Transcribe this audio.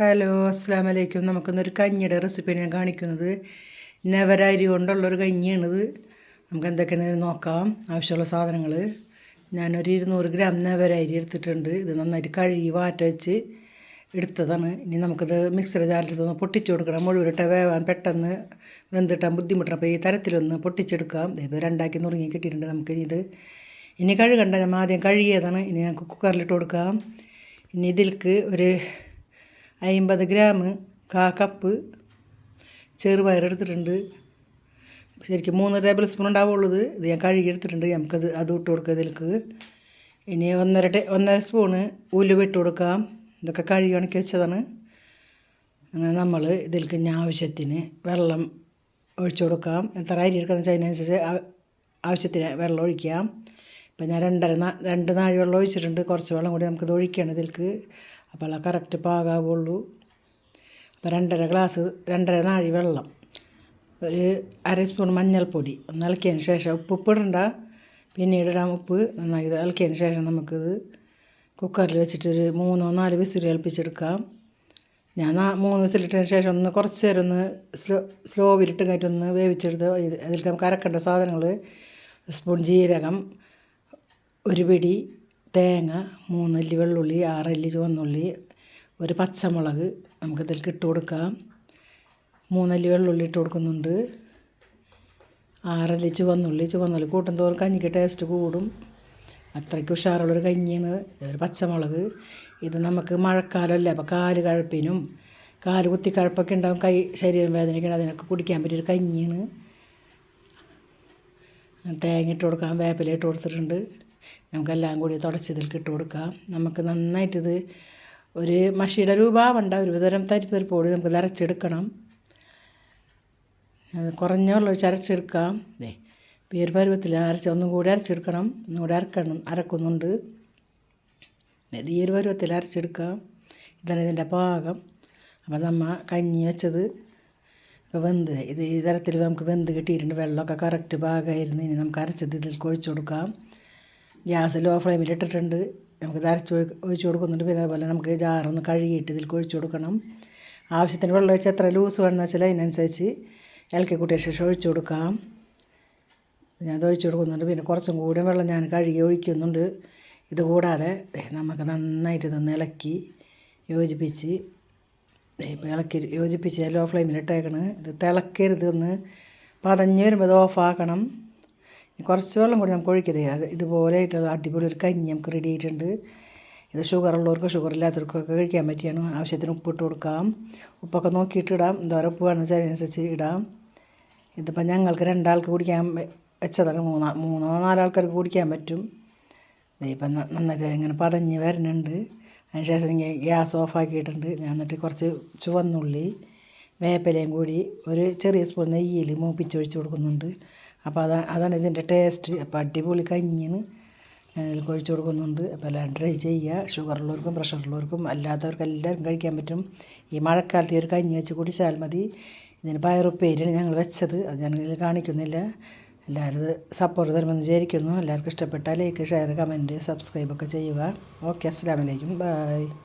Hello അസ്സാം വലൈക്കും നമുക്കിന്നൊരു കഞ്ഞിയുടെ റെസിപ്പിയാണ് ഞാൻ കാണിക്കുന്നത്. നവരാരി കൊണ്ടുള്ളൊരു കഞ്ഞിയാണിത്. നമുക്ക് എന്തൊക്കെയാണ് നോക്കാം. ആവശ്യമുള്ള സാധനങ്ങൾ ഞാനൊരു ഇരുന്നൂറ് ഗ്രാം നവരാരി എടുത്തിട്ടുണ്ട്. ഇത് നന്നായിട്ട് കഴുകി വാറ്റ വെച്ച് എടുത്തതാണ്. ഇനി നമുക്കിത് മിക്സർ ജാറിലൊന്ന് പൊട്ടിച്ചു കൊടുക്കണം. മുഴുവനിട്ട് വേവാൻ പെട്ടെന്ന് വെന്തിട്ടാൻ ബുദ്ധിമുട്ടണം. അപ്പോൾ ഈ തരത്തിലൊന്ന് പൊട്ടിച്ചെടുക്കാം. ഇപ്പോൾ രണ്ടാക്കി നുറുങ്ങി കിട്ടിയിട്ടുണ്ട് നമുക്ക് ഇത്. ഇനി കഴുകണ്ട. നമ്മൾ ആദ്യം കഴുകിയതാണ്. ഇനി ഞാൻ കുക്കറിലിട്ട് കൊടുക്കാം. ഇനി ഇതിൽക്ക് ഒരു അമ്പത് ഗ്രാം കാ കപ്പ് ചെറുപയർ എടുത്തിട്ടുണ്ട്. ശരിക്കും മൂന്ന് ടേബിൾ സ്പൂൺ ഉണ്ടാവുള്ളത് ഇത് ഞാൻ കഴുകി എടുത്തിട്ടുണ്ട്. നമുക്കത് അത് ഇട്ട് കൊടുക്കുക ഇതിലേക്ക്. ഇനി ഒന്നര ടേ ഒന്നര സ്പൂണ് ഉലുവ ഇട്ട് കൊടുക്കാം. ഇതൊക്കെ കഴുകി ഉണക്കി വെച്ചതാണ്. അങ്ങനെ നമ്മൾ ഇതിലേക്ക് ഇനി ആവശ്യത്തിന് വെള്ളം ഒഴിച്ചു കൊടുക്കാം. എത്ര അരി എടുക്കുന്നത് വെച്ചാൽ അതിനനുസരിച്ച് ആവശ്യത്തിന് വെള്ളം ഒഴിക്കാം. ഇപ്പം ഞാൻ രണ്ടര രണ്ട് നാഴി വെള്ളം ഒഴിച്ചിട്ടുണ്ട്. കുറച്ച് വെള്ളം കൂടി നമുക്കിത് ഒഴിക്കണം ഇതിലേക്ക്. അപ്പോൾ ആ കറക്റ്റ് പാകാവുള്ളൂ. അപ്പോൾ രണ്ടര ഗ്ലാസ് രണ്ടര നാഴി വെള്ളം. ഒരു അര സ്പൂൺ മഞ്ഞൾപ്പൊടി ഒന്ന് ഇളക്കിയതിന് ശേഷം ഉപ്പ് ഇടണ്ട. പിന്നീട് ഇടാം ഉപ്പ്. നന്നായി ഇളക്കിയതിന് ശേഷം നമുക്കിത് കുക്കറിൽ വെച്ചിട്ട് ഒരു മൂന്നോ നാല് വിസിൽ ഏൽപ്പിച്ചെടുക്കാം ഞാൻ മൂന്ന് വിസിലിട്ടതിന് ശേഷം ഒന്ന് കുറച്ച് നേരം ഒന്ന് സ്ലോ സ്ലോവിലിട്ട് കയറ്റൊന്ന് വേവിച്ചെടുത്ത് അതിലേക്ക് നമുക്ക് അരക്കേണ്ട സാധനങ്ങൾ സ്പൂൺ ജീരകം ഒരു പിടി തേങ്ങ മൂന്നല്ലി വെള്ളുള്ളി ആറല്ലി ചുവന്നുള്ളി ഒരു പച്ചമുളക് നമുക്കിതിൽ ഇട്ട് കൊടുക്കാം. മൂന്നല്ലി വെള്ളുള്ളി ഇട്ട് കൊടുക്കുന്നുണ്ട്. ആറല്ലി ചുവന്നുള്ളി ചുവന്നുള്ളി കൂട്ടും തോറും കഞ്ഞിക്ക് ടേസ്റ്റ് കൂടും. അത്രയ്ക്ക് ഉഷാറുള്ളൊരു കഞ്ഞിയാണ്. ഒരു പച്ചമുളക്. ഇത് നമുക്ക് മഴക്കാലമല്ലേ അപ്പോൾ കാൽ കഴപ്പിനും കാൽ കുത്തി കഴപ്പൊക്കെ ഉണ്ടാവും കൈ ശരീരം വേദനയ്ക്ക് അതിനൊക്കെ കുടിക്കാൻ പറ്റിയൊരു കഞ്ഞിയാണ്. തേങ്ങ ഇട്ട് കൊടുക്കാം വേപ്പില ഇട്ട് കൊടുത്തിട്ടുണ്ട്. നമുക്കെല്ലാം കൂടി തുടച്ചതിൽ ഇട്ട് കൊടുക്കാം നമുക്ക് നന്നായിട്ടിത് ഒരു മഷിയുടെ രൂപാവണ്ട ഒരു തരം തരിപ്പ് തരിപ്പോടി നമുക്ക് അരച്ചെടുക്കണം. കുറഞ്ഞ വെള്ളം അരച്ചെടുക്കാം. ദേ പേര് പരുവത്തിൽ അരച്ച് ഒന്നും കൂടി അരച്ചെടുക്കണം. ഒന്നും കൂടി അരക്കണം അരക്കുന്നുണ്ട്. ഈ പരുവത്തിൽ അരച്ചെടുക്കാം. ഇതാണ് ഇതിന്റെ പാകം. അപ്പോൾ നമ്മൾ കഞ്ഞി വെച്ചത് ഇപ്പോൾ വെന്ത് ഇത് ഈ തരത്തിൽ നമുക്ക് വെന്ത് കിട്ടിയിട്ടുണ്ട്. വെള്ളമൊക്കെ കറക്റ്റ് പാകമായിരുന്നു. ഇനി നമുക്ക് അരച്ചത് ഇതിൽ കൊഴിച്ചു കൊടുക്കാം. ഗ്യാസ് ലോ ഫ്ലെയിമിൽ ഇട്ടിട്ടുണ്ട്. നമുക്ക് അരച്ച് ഒഴിച്ച് കൊടുക്കുന്നുണ്ട്. പിന്നെ അതുപോലെ നമുക്ക് ജാറൊന്ന് കഴുകിയിട്ട് ഇതിൽ ഒഴിച്ച് കൊടുക്കണം. ആവശ്യത്തിന് വെള്ളം ഒഴിച്ച് എത്ര ലൂസ് വേണമെന്ന് വെച്ചാൽ അതിനനുസരിച്ച് ഇളക്കി കൂട്ടിയ ശേഷം ഒഴിച്ച് കൊടുക്കാം. ഞാൻ അത് ഒഴിച്ച് കൊടുക്കുന്നുണ്ട്. പിന്നെ കുറച്ചും കൂടി വെള്ളം ഞാൻ കഴുകി ഒഴിക്കുന്നുണ്ട്. ഇത് കൂടാതെ നമുക്ക് നന്നായിട്ട് ഇതൊന്ന് ഇളക്കി യോജിപ്പിച്ച് ഇപ്പോൾ ഇളക്കി യോജിപ്പിച്ച് ലോ ഫ്ലെയിമിൽ ഇട്ടേക്കണം. ഇത് തിളക്കരുത്. ഒന്ന് പതഞ്ഞ് വരുമ്പോൾ ഇത് ഓഫാക്കണം കുറച്ച് വെള്ളം കൂടി നമുക്ക് ഒഴിക്കരുത് അത് ഇതുപോലെ ആയിട്ടുള്ള അടിപൊളി ഒരു കഞ്ഞി നമുക്ക് റെഡി ആയിട്ടുണ്ട്. ഇത് ഷുഗർ ഉള്ളവർക്കും ഷുഗർ ഇല്ലാത്തവർക്കൊക്കെ കഴിക്കാൻ പറ്റിയാണ്. ആവശ്യത്തിന് ഉപ്പിട്ട് കൊടുക്കാം. ഉപ്പൊക്കെ നോക്കിയിട്ട് ഇടാം. എന്തോരം ഉപ്പ് വേണമെന്ന് വെച്ചാൽ അതിനനുസരിച്ച് ഇടാം. ഇതിപ്പോൾ ഞങ്ങൾക്ക് രണ്ടാൾക്ക് കുടിക്കാൻ വെച്ചതാണ് മൂന്നാ മൂന്നോ നാലാൾക്കാർക്ക് കുടിക്കാൻ പറ്റും. ഇപ്പം നന്നായിട്ട് ഇങ്ങനെ പതഞ്ഞ് വരുന്നുണ്ട് അതിനുശേഷം ഗ്യാസ് ഓഫാക്കിയിട്ടുണ്ട് ഞാൻ എന്നിട്ട് കുറച്ച് ചുവന്നുള്ളി വേപ്പിലയും കൂടി ഒരു ചെറിയ സ്പൂൺ നെയ്യിൽ മൂപ്പിച്ചൊഴിച്ച് കൊടുക്കുന്നുണ്ട്. അപ്പോൾ അതാണ് അതാണ് ഇതിന്റെ ടേസ്റ്റ്. അപ്പോൾ അടിപൊളി കഞ്ഞിന്ന് ഇതിൽ കുഴിച്ച് കൊടുക്കുന്നുണ്ട്. അപ്പോൾ എല്ലാം ട്രൈ ചെയ്യുക. ഷുഗറുള്ളവർക്കും പ്രഷറുള്ളവർക്കും അല്ലാത്തവർക്കും എല്ലാവർക്കും കഴിക്കാൻ പറ്റും. ഈ മഴക്കാലത്ത് ഒരു കഞ്ഞി വെച്ച് കുടിച്ചാൽ മതി. ഇതിന് പയറുപ്പേരിയാണ് ഞങ്ങൾ വെച്ചത്. അത് ഞാൻ ഇതിൽ കാണിക്കുന്നില്ല. എല്ലാവരും സപ്പോർട്ട് തരുമെന്ന് വിചാരിക്കുന്നു. എല്ലാവർക്കും ഇഷ്ടപ്പെട്ടാൽ ലൈക്ക് ഷെയർ കമന്റ് സബ്സ്ക്രൈബ് ഒക്കെ ചെയ്യുക. ഓക്കെ അസ്സാം വലൈക്കും ബൈ